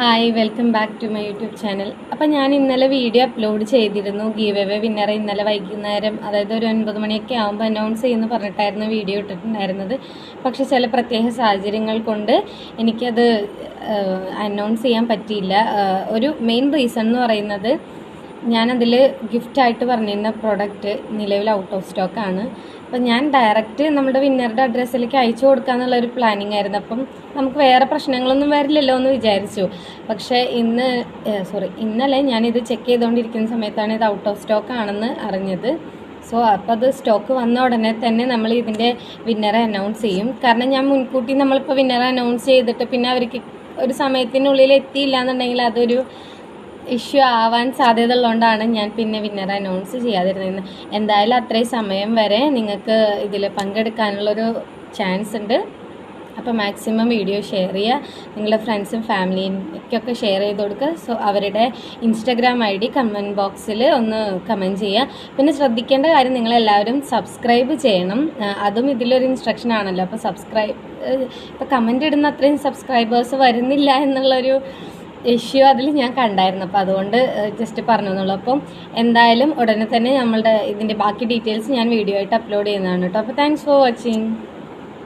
Hi welcome back to my YouTube channel അപ്പം ഞാൻ ഇന്നലെ വീഡിയോ അപ്ലോഡ് ചെയ്തിരുന്നു. ഗീവ് എവേ വിന്നറെ ഇന്നലെ വൈകുന്നേരം അതായത് ഒരു ഒൻപത് മണിയൊക്കെ ആകുമ്പോൾ അനൗൺസ് ചെയ്യുന്നു പറഞ്ഞിട്ടായിരുന്നു വീഡിയോ ഇട്ടിട്ടുണ്ടായിരുന്നത്. പക്ഷെ ചില പ്രത്യേക സാഹചര്യങ്ങൾ കൊണ്ട് എനിക്കത് അനൗൺസ് ചെയ്യാൻ പറ്റിയില്ല. ഒരു മെയിൻ റീസൺ എന്ന് പറയുന്നത് ഞാനതിൽ ഗിഫ്റ്റായിട്ട് പറഞ്ഞിരുന്ന പ്രോഡക്റ്റ് നിലവിൽ ഔട്ട് ഓഫ് സ്റ്റോക്കാണ് അപ്പം ഞാൻ ഡയറക്റ്റ് നമ്മുടെ വിന്നറുടെ അഡ്രസ്സിലേക്ക് അയച്ചു കൊടുക്കാന്നുള്ളൊരു പ്ലാനിങ് ആയിരുന്നു. അപ്പം നമുക്ക് വേറെ പ്രശ്നങ്ങളൊന്നും വരില്ലല്ലോ എന്ന് വിചാരിച്ചു. പക്ഷേ ഇന്ന് സോറി ഇന്നലെ ഞാനിത് ചെക്ക് ചെയ്തുകൊണ്ടിരിക്കുന്ന സമയത്താണ് ഇത് ഔട്ട് ഓഫ് സ്റ്റോക്ക് ആണെന്ന് അറിഞ്ഞത്. സോ അപ്പോൾ അത് സ്റ്റോക്ക് വന്ന ഉടനെ തന്നെ നമ്മൾ ഇതിന്റെ വിന്നറെ അനൗൺസ് ചെയ്യും. കാരണം ഞാൻ മുൻകൂട്ടി നമ്മളിപ്പോൾ വിന്നറെ അനൗൺസ് ചെയ്തിട്ട് പിന്നെ അവർക്ക് ഒരു സമയത്തിനുള്ളിൽ എത്തിയില്ല എന്നുണ്ടെങ്കിൽ അതൊരു ഇഷ്യൂ ആവാൻ സാധ്യത ഉള്ളതുകൊണ്ടാണ് ഞാൻ പിന്നെ വിന്നർ അനൗൺസ് ചെയ്യാതിരുന്നത്. എന്തായാലും അത്രയും സമയം വരെ നിങ്ങൾക്ക് ഇതിൽ പങ്കെടുക്കാനുള്ളൊരു ചാൻസ് ഉണ്ട്. അപ്പോൾ മാക്സിമം വീഡിയോ ഷെയർ ചെയ്യുക. നിങ്ങളുടെ ഫ്രണ്ട്സും ഫാമിലിക്കൊക്കെ ഷെയർ ചെയ്ത് കൊടുക്കുക. സോ അവരുടെ ഇൻസ്റ്റഗ്രാം ഐ ഡി കമന്റ് ബോക്സിൽ ഒന്ന് കമന്റ് ചെയ്യുക. പിന്നെ ശ്രദ്ധിക്കേണ്ട കാര്യം നിങ്ങളെല്ലാവരും സബ്സ്ക്രൈബ് ചെയ്യണം. അതും ഇതിലൊരു ഇൻസ്ട്രക്ഷൻ ആണല്ലോ. അപ്പോൾ സബ്സ്ക്രൈബ് ഇപ്പോൾ കമന്റ് ഇടുന്ന അത്രയും സബ്സ്ക്രൈബേഴ്സ് വരുന്നില്ല എന്നുള്ളൊരു ഇഷ്യൂ അതിൽ ഞാൻ കണ്ടായിരുന്നു. അപ്പോൾ അതുകൊണ്ട് ജസ്റ്റ് പറഞ്ഞു എന്നുള്ളൂ. അപ്പം എന്തായാലും ഉടനെ തന്നെ നമ്മളുടെ ഇതിന്റെ ബാക്കി ഡീറ്റെയിൽസ് ഞാൻ വീഡിയോ ആയിട്ട് അപ്ലോഡ് ചെയ്യുന്നതാണ് കേട്ടോ അപ്പോൾ താങ്ക്സ് ഫോർ വാച്ചിങ്